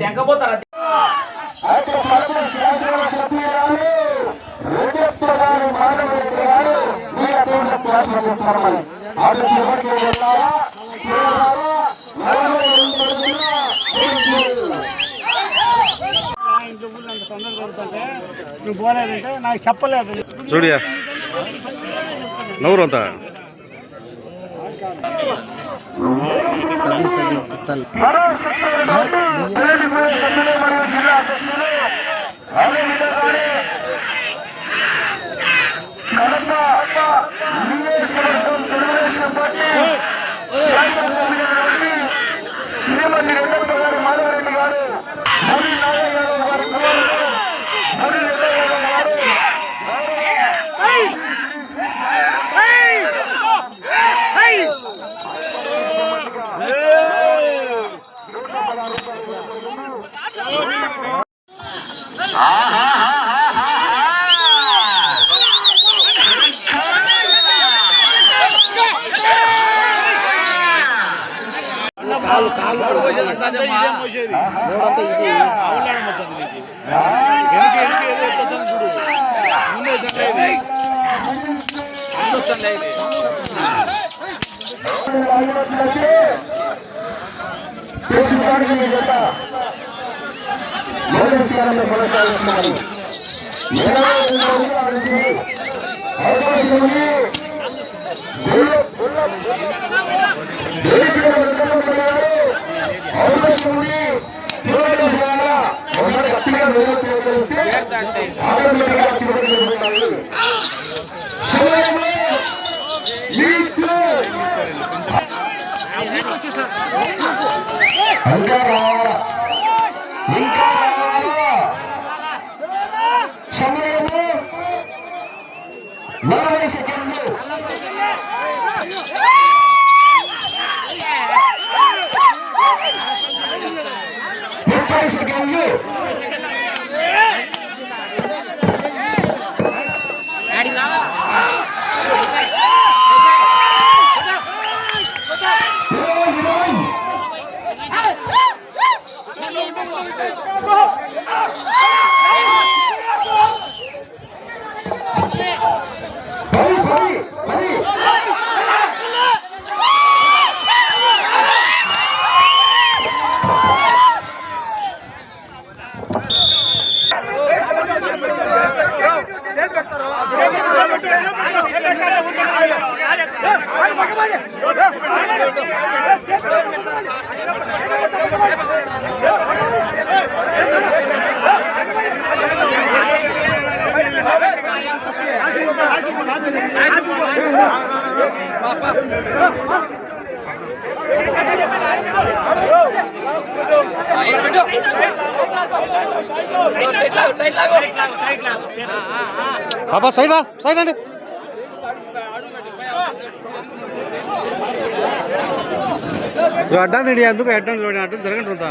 తెంకపోతారా అటు పరమ శాసన పోలేదంటే నాకు చెప్పలేదు చూడియా నవ్వురంతా సభ్యులు మరియు జిల్లా అధ్యక్షులు అదేవిధంగానే కడప నియోజకవర్గం తెలుగుదేశం పార్టీ శాసనసభ్యులైనటువంటి శ్రీమతి రెడ్డప్ప గారు మాధవరెడ్డి గారు మరియు నాగయ్య యాదవ్ గారి కుమారుడు మరియు రెడ్డయ్య యాదవ్ గారు లాగినట్లయితే దేశంలోని మీ జత మొదటి స్థానంలో కొనసాగుతున్నారు ఇరవై రెండు రోజులు ఆడించి అవకాశం ఉంది గుళ్ళ- సమయము మీకు ఇంకా రావాలా ఇంకా రావాలా సమయము నలభై సెకండ్లు పాపా సైడ్ రా సైడ్ అండి అడ్డాంది ఎందుకు అడ్డాంది అడ్డం జరగండి అంతా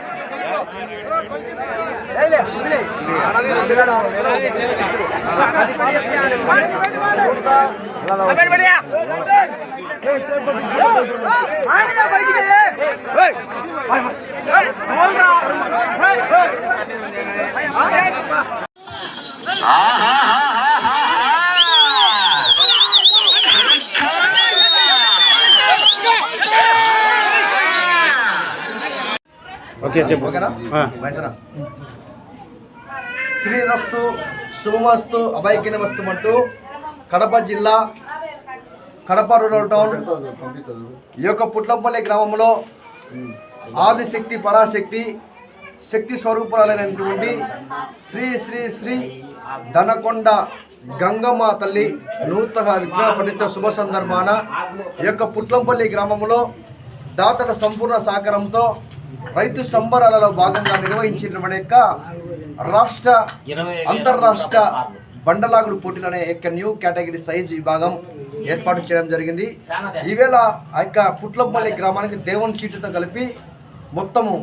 ఊరికంటే ఓకే చెప్పు. శ్రీరస్తు శుభమస్తు అభయకినమస్తు అంటూ కడప జిల్లా కడప రూరల్ టౌన్ ఈ యొక్క పుట్లంపల్లి గ్రామంలో ఆదిశక్తి పరాశక్తి శక్తి స్వరూపురాలైనటువంటి శ్రీ శ్రీ శ్రీ ధనకొండ గంగమ్మ తల్లి నూతన విగ్రహ ప్రతిష్ట శుభ సందర్భాన ఈ యొక్క పుట్లంపల్లి గ్రామంలో దాతల సంపూర్ణ సహకారంతో రైతు సంబరాలలో భాగంగా నిర్వహించిన యొక్క రాష్ట్ర అంతర్రాష్ట్ర బండలాగుడు పోటీలనే యొక్క న్యూ కేటగిరీ సైజ్ విభాగం ఏర్పాటు చేయడం జరిగింది. ఈవేళ ఆ యొక్క పుట్లపల్లి గ్రామానికి దేవుని చీటుతో కలిపి మొత్తము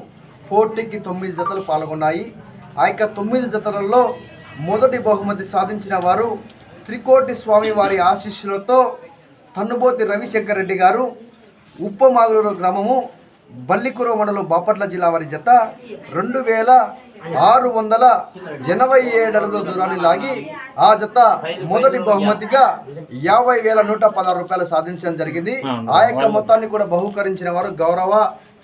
పోటీకి తొమ్మిది జతలు పాల్గొన్నాయి. ఆ యొక్క తొమ్మిది జతలలో మొదటి బహుమతి సాధించిన వారు త్రికోటి స్వామి వారి ఆశీస్సులతో తన్నుబోతి రవిశంకర్ రెడ్డి గారు ఉప్పమాగులూరు గ్రామము బల్లికుర మండలం బాపట్ల జిల్లా వారి జత రెండు వేల ఆరు వందల ఎనభై ఏడు అడుగుల దూరాన్ని లాగి ఆ జత మొదటి బహుమతిగా యాభై వేల నూట పదహారు రూపాయలు సాధించడం జరిగింది. ఆ యొక్క మొత్తాన్ని కూడా బహుకరించిన వారు గౌరవ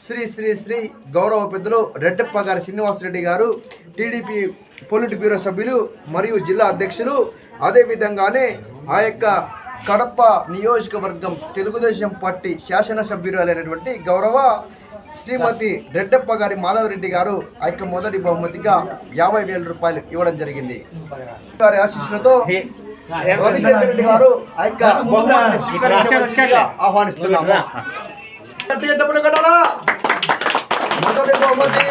శ్రీ శ్రీ శ్రీ గౌరవ పెద్దలు రెడ్డప్ప గారి శ్రీనివాసరెడ్డి గారు టీడీపీ పొలిట్ బ్యూరో సభ్యులు మరియు జిల్లా అధ్యక్షులు. అదేవిధంగానే ఆ యొక్క కడప నియోజకవర్గం తెలుగుదేశం పార్టీ శాసనసభ్యురాలైనటువంటి గౌరవ శ్రీమతి రెడ్డప్ప గారి మాధవరెడ్డి గారు ఆ యొక్క మొదటి బహుమతిగా యాభై వేల రూపాయలు ఇవ్వడం జరిగింది. గారి ఆశీస్సులతో రవిశంకర్ రెడ్డి గారు ఆ యొక్క బహుమతిని స్వీకరించవలసిందిగా ఆహ్వానిస్తున్నాము. గట్టిగా చెప్పండి కొట్టాలా? మొదటి బహుమతి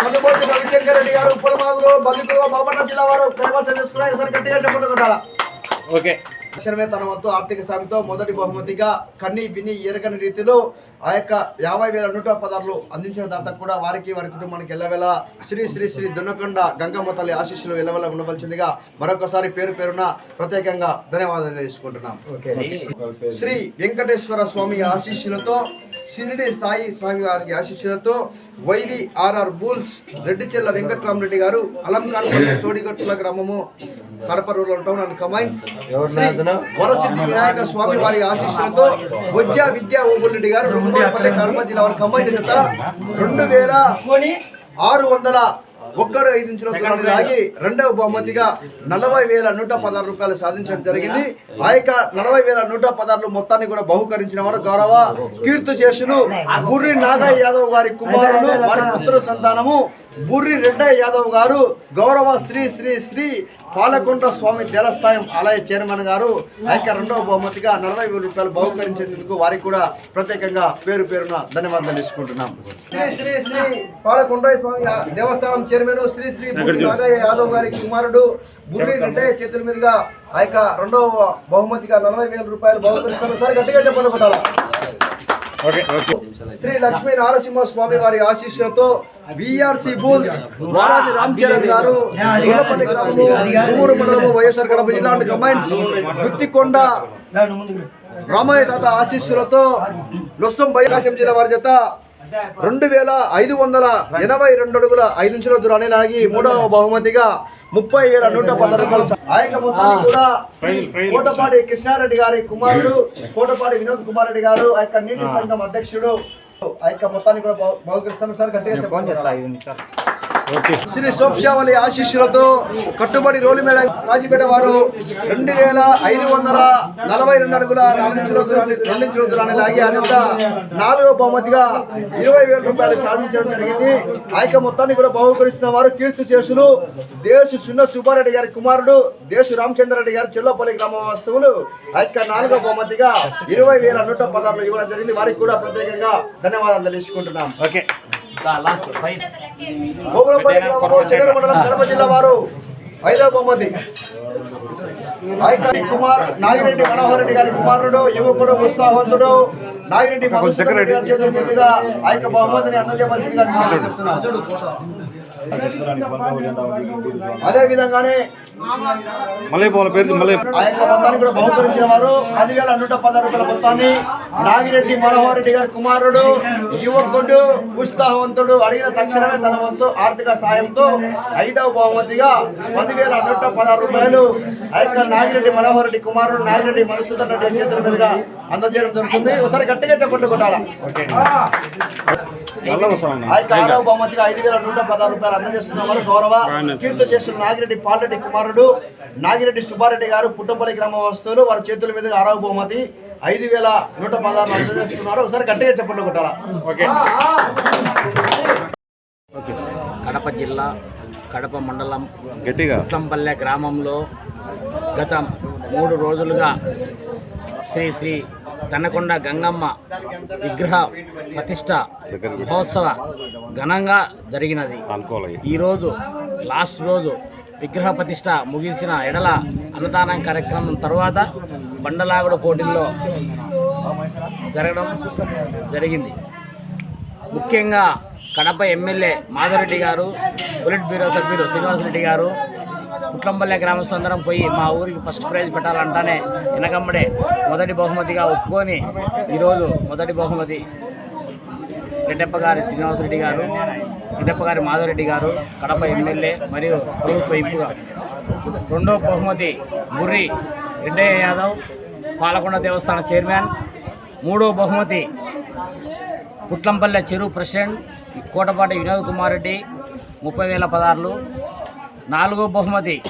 కొనుగోలు రవిశంకర్ రెడ్డి గారు ఉప్పలమాగులు బల్లికురు బాపట్ల జిల్లా వారు కైవసం చేసుకున్నారు ఓకే. తక్షణమే తన వంతు ఆర్థిక సాయంతో మొదటి బహుమతిగా కన్ని విని ఎరగని రీతిలో ఆ యొక్క యాభై వేల నూట పదార్లు అందించిన దాంతో కూడా వారికి వారి కుటుంబానికి ఎల్లవేళ శ్రీ శ్రీ శ్రీ దున్నకొండ గంగమ్మ తల్లి ఆశీస్సులు ఎల్లవేళ ఉండవలసిందిగా మరొకసారి పేరు పేరున ప్రత్యేకంగా ధన్యవాదాలు తెలుసుకుంటున్నాం. శ్రీ వెంకటేశ్వర స్వామి ఆశీస్సులతో షిరిడి సాయి స్వామి వారి ఆశీస్సులతో వైవి ఆర్ఆర్ బూల్స్ రెడ్డిచెల్ల వెంకట్రామరెడ్డి గారు అలంకార తోడిగట్టుల గ్రామము కడప రూరల్ టౌన్ అండ్ కమైన్స్ వరసిద్ధి వినాయక స్వామి వారి ఆశీస్సులతో వజ్జ విద్యా ఓబుల్రెడ్డి గారు రుగ్మపల్లి కడప జిల్లా వారి కమైన్స్ రెండు వేల ఆరు వందల ఒక్కడు ఐదు ఇంచుల లాగి రెండవ బహుమతిగా నలభై వేల నూట పదహారు రూపాయలు సాధించడం జరిగింది. ఆ యొక్క నలభై వేల నూట పదహారు మొత్తాన్ని కూడా బహుకరించిన వారు గౌరవ కీర్తి చేసులు బుర్రి నాగయ్య యాదవ్ గారి కుమారుడు వారి పుత్ర సంతానము బుర్రి రెడ్డయ్య యాదవ్ గారు గౌరవ శ్రీ శ్రీ శ్రీ పాలకొండ స్వామి దేవస్థానం ఆలయ చైర్మన్ గారు యొక్క రెండవ బహుమతిగా నలభై వేల రూపాయలు బహుకరించేందుకు వారికి కూడా ప్రత్యేకంగా పేరు పేరున ధన్యవాదాలు తీసుకుంటున్నాం శ్రీ శ్రీ శ్రీ పాలకొండ స్వామి దేవస్థానం చైర్మన్ శ్రీ శ్రీ నాగయ్య యాదవ్ గారి కుమారుడు బుర్రి రెడ్డయ్య చేతుల మీదుగా ఆ యొక్క రెండవ బహుమతిగా నలభై వేల రూపాయలు బహుకరిస్తారు సార్ గట్టిగా చెప్పండి శ్రీ లక్ష్మీ నారసింహ స్వామి వారి ఆశీస్సులతో విఆర్సి బూల్స్ వారాది రామ్ చరణ్ గారు ఊరు మండలము వైఎస్ఆర్ కడప జిల్లా కమాండ్స్ గుత్తికొండ రామయ్య తాత ఆశీస్సులతో లొస్సం బైరాశం జిల్లా వారి జత రెండు వేల ఐదు వందల ఎనభై రెండు అడుగుల ఐదు ఇంచుల దూరాన్ని లాగి మూడవ బహుమతిగా ముప్పై వేల నూట పది రూపాయలు ఆ యొక్క మొత్తాన్ని కూడా శ్రీ కోటపాటి కృష్ణారెడ్డి గారి కుమారుడు కోటపాటి వినోద్ కుమార్ రెడ్డి గారు ఆ యొక్క నీటి సంఘం అధ్యక్షుడు. ఆ యొక్క మొత్తాన్ని కూడా బహు- బహుకరిస్తాను సార్ గట్టిగా చెప్పండి శ్రీ సోప్షావళి ఆశీస్సులతో కట్టుబడి రోలిమేడ కాజీపేట వారు రెండు వేల ఐదు వందల నలభై రెండు అడుగుల నాలుగించుల దూరాన్ని రెండించుల దూరాన్ని లాగి అదంతా నాలుగో బహుమతిగా ఇరవై వేల రూపాయలు సాధించడం జరిగింది. ఆ యొక్క మొత్తాన్ని కూడా బహుకరిస్తున్న వారు కీర్తి చేసులు. దేశ సున్న సుబ్బారెడ్డి గారి కుమారుడు రామచంద్ర రెడ్డి గారి చెల్లపల్లి గ్రామ వస్తువులు ఆ యొక్క నాలుగో బహుమతిగా ఇరవై వేల నూట పదహారులు ఇవ్వడం జరిగింది. వారికి కూడా ప్రత్యేకంగా ధన్యవాదాలు తెలుసుకుంటున్నాం ఓకే. గోగులపల్లి గ్రామంలో చెగర మండలం కడప జిల్లా వారు ఐదవ బహుమతి. ఆయకని కుమార్ నాగిరెడ్డి మనోహర్ రెడ్డి గారి కుమారుడు యువకుడు ఉత్సాహవంతుడు నాగిరెడ్డి మధుసూదన్ రెడ్డి గారి చేతుల మీదుగా ఆ యొక్క బహుమతిని అందజేయవలసిందిగా. అదే విధంగానే మళ్ళీ పేరు మళ్ళీ ఆ యొక్క మొత్తాన్ని కూడా బహుకరించిన వారు పదివేల నూట పదహారు రూపాయల మొత్తాన్ని నాగిరెడ్డి మనోహర్ రెడ్డి గారి కుమారుడు యువకుడు ఉత్సాహవంతుడు అడిగిన తక్షణమే తన వంతు ఆర్థిక సాయంతో ఐదవ బహుమతిగా పదివేల నూట పదహారు రూపాయలు ఆ యొక్క నాగిరెడ్డి మనోహర్ రెడ్డి కుమారుడు నాగిరెడ్డి మధుసూదన్ రెడ్డి చేతుల మీదుగా అందజేయడం జరుగుతుంది. ఒకసారి గట్టిగా చెప్పండి కొట్టాల? ఆరవ బహుమతిగా ఐదు వేల నూట పదహారు రూపాయలు అందజేస్తున్న వారు గౌరవ కీర్తి చేస్తున్న నాగిరెడ్డి పాలరెడ్డి కుమారుడు నాగిరెడ్డి సుబ్బారెడ్డి గారు పుట్టపల్లి గ్రామ వస్తువులు వారి చేతుల మీదుగా ఆరవ బహుమతి ఐదు వేల నూట పదహారు అందజేస్తున్నారు. ఒకసారి గట్టిగా చెప్పండి కొట్టాలా? ఓకే. కడప జిల్లా కడప మండలం గట్టిగా. గ్రామంలో గత మూడు రోజులుగా శ్రీ శ్రీ తనకొండ గంగమ్మ విగ్రహ ప్రతిష్ట మహోత్సవ ఘనంగా జరిగినది. ఈరోజు లాస్ట్ రోజు విగ్రహ ప్రతిష్ట ముగిసిన ఎడల అన్నదానం కార్యక్రమం తర్వాత బండలాగుడు పోటీల్లో జరగడం జరిగింది. ముఖ్యంగా కడప ఎమ్మెల్యే మాధవరెడ్డి గారు పొలిట్ బ్యూరో సభ్యులు శ్రీనివాసరెడ్డి గారు పుట్లంపల్లె గ్రామస్తులందరం పోయి మా ఊరికి ఫస్ట్ ప్రైజ్ పెట్టాలంటానే వెనకమ్మడే మొదటి బహుమతిగా ఒప్పుకొని ఈరోజు మొదటి బహుమతి రెడ్డప్ప గారి శ్రీనివాసరెడ్డి గారు రెడ్డప్ప గారి మాధవరెడ్డి గారు కడప ఎమ్మెల్యే మరియు ప్రభుత్వ ఇంపుగా రెండో బహుమతి బుర్రి రెడ్డయ్య యాదవ్ పాలకొండ దేవస్థాన చైర్మన్. మూడో బహుమతి పుట్లంపల్లె చెరువు ప్రెసిడెంట్ కోటపాటి వినోద్ కుమార్ రెడ్డి ముప్పై వేల పదార్లు. నాలుగో బహుమతి.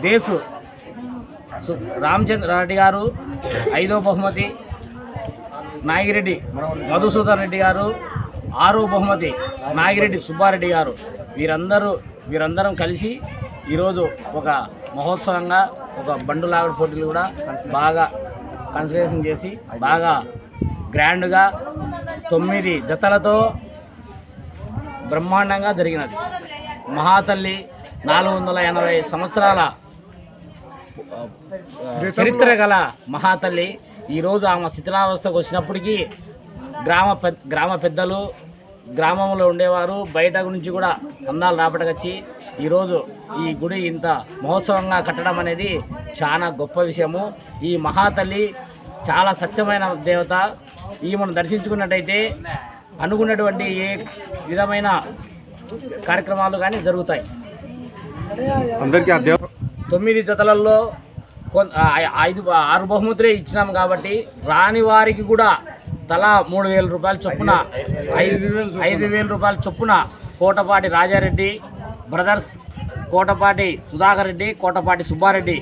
దేశు. సు- రామచంద్ర రెడ్డి గారు ఐదో బహుమతి. నాగిరెడ్డి మధుసూదన్ రెడ్డి గారు ఆరో బహుమతి. నాగిరెడ్డి సుబ్బారెడ్డి గారు. వీరందరూ వీరందరం కలిసి ఈరోజు ఒక మహోత్సవంగా ఒక బండు లాగడ పోటీలు కూడా బాగా కన్సిడరేషన్ చేసి బాగా గ్రాండ్గా తొమ్మిది జతలతో బ్రహ్మాండంగా జరిగినది. మహాతల్లి నాలుగు వందల ఎనభై సంవత్సరాల చరిత్ర గల మహాతల్లి. ఈరోజు ఆమె శిథిలావస్థకు వచ్చినప్పటికీ గ్రామ గ్రామ పెద్దలు గ్రామంలో ఉండేవారు బయట నుంచి కూడా అందాలు రాబట్టకొచ్చి ఈరోజు ఈ గుడి ఇంత మహోత్సవంగా కట్టడం అనేది చాలా గొప్ప విషయము. ఈ మహాతల్లి చాలా సత్యమైన దేవత. ఈమెను దర్శించుకున్నట్టయితే అనుకున్నటువంటి ఏ విధమైన కార్యక్రమాలు కానీ జరుగుతాయి. అందరికీ తొమ్మిది జతలలో ఐదు ఆరు బహుమతులే ఇచ్చినాం కాబట్టి రాని వారికి కూడా తలా మూడు వేల రూపాయల చొప్పున ఐదు ఐదు వేల రూపాయల చొప్పున కోటపాటి రాజారెడ్డి బ్రదర్స్ కోటపాటి సుధాకర్ రెడ్డి కోటపాటి సుబ్బారెడ్డి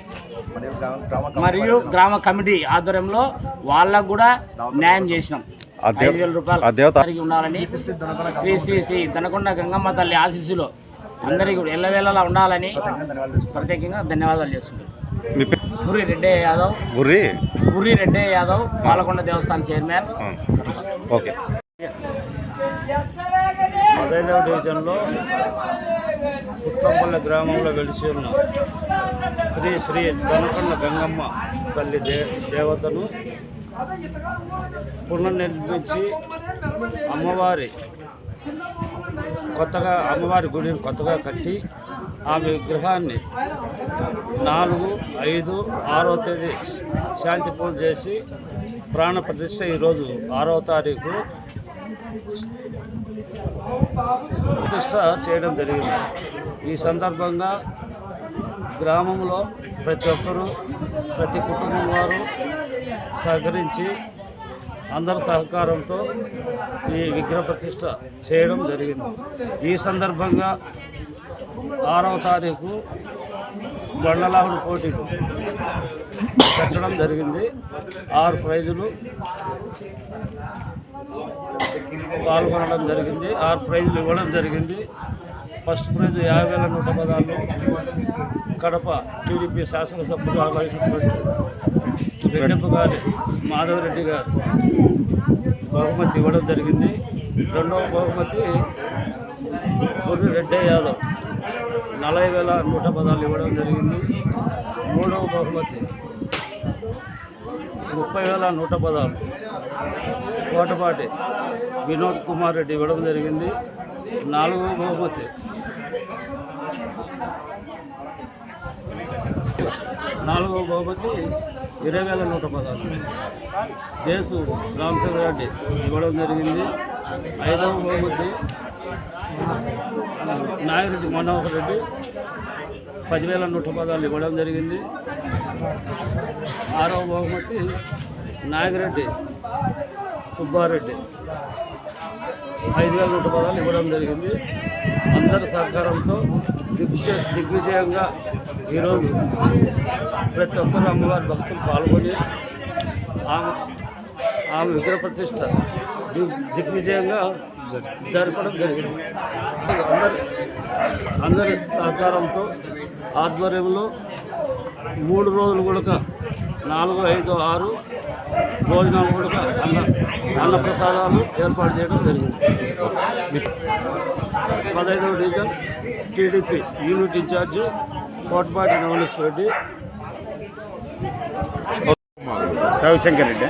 మరియు గ్రామ కమిటీ ఆధ్వర్యంలో వాళ్ళకు కూడా న్యాయం చేసినాం. ఐదు వేల రూపాయలు అందరికీ ఉండాలని శ్రీ శ్రీ శ్రీ దనకొండ గంగమ్మ తల్లి ఆశీస్సులు అందరికీ కూడా ఎల్లవేళలా ఉండాలని ప్రత్యేకంగా ధన్యవాదాలు చేస్తున్నాను మీ పేరు గురి రెడ్డి యాదవ్. గుర్రి గురి రెడ్డి యాదవ్ పాలకొండ దేవస్థానం చైర్మన్. ఓకే. పదహైదవ డివిజన్లో పుట్లంపల్లె గ్రామంలో వెలిసి ఉన్న శ్రీ శ్రీ దనకొండ గంగమ్మ తల్లి దే దేవతను పునర్నిర్మించి అమ్మవారి కొత్తగా అమ్మవారి గుడిని కొత్తగా కట్టి ఆమె విగ్రహాన్ని నాలుగు ఐదు ఆరో తేదీ శాంతి పూజ చేసి ప్రాణ ప్రతిష్ట ఈరోజు ఆరో తారీఖు ప్రతిష్ట చేయడం జరిగింది. ఈ సందర్భంగా గ్రామంలో ప్రతి ఒక్కరూ ప్రతి కుటుంబం వారు సహకరించి అందరి సహకారంతో ఈ విగ్రహ ప్రతిష్ట చేయడం జరిగింది. ఈ సందర్భంగా ఆరవ తారీఖు బండలాహుడు పోటీలు పెట్టడం జరిగింది. ఆరు ప్రైజులు పాల్గొనడం జరిగింది. ఆరు ప్రైజులు ఇవ్వడం జరిగింది. ఫస్ట్ ప్రైజ్ యాభై వేల నూట పదాలు కడప టీడీపీ శాసనసభ్యులు ఆలోచించినటువంటి రెడ్డప్ప గారి మాధవరెడ్డి గారు. బహుమతి ఇవ్వడం జరిగింది. రెండవ బహుమతి గుర్రి రెడ్డి యాదవ్. నలభై వేల నూట పదాలు ఇవ్వడం జరిగింది. మూడవ బహుమతి ముప్పై వేల నూట పదాలు. కోటపాటి వినోద్ కుమార్ రెడ్డి ఇవ్వడం జరిగింది. నాలుగవ బహుమతి నాలుగవ బహుమతి ఇరవై వేల నూట పదాలు దేశు రామచంద్ర రెడ్డి ఇవ్వడం జరిగింది. ఐదవ బహుమతి నాగిరెడ్డి మనోహర్ రెడ్డి. పదివేల నూట పదాలు ఇవ్వడం జరిగింది. ఆరవ బహుమతి నాగిరెడ్డి సుబ్బారెడ్డి. ఐదు వేల నూట పదాలు ఇవ్వడం జరిగింది. అందరి సహకారంతో దిగ్విజయ దిగ్విజయంగా ఈరోజు ప్రతి ఒక్కరు అమ్మవారి భక్తులు పాల్గొని ఆమె ఆమె విగ్రహ ప్రతిష్ట దిగ్విజయంగా జరపడం జరిగింది. అందరి అందరి సహకారంతో ఆధ్వర్యంలో మూడు రోజులు కూడా నాలుగు ఐదు ఆరు భోజనాలు కూడా అన్న అన్నప్రసాదాలు ఏర్పాటు చేయడం జరిగింది. పదహైదవ division TDP unit incharge Kotapati Navaneeswara Reddy. Ravishankar Reddy.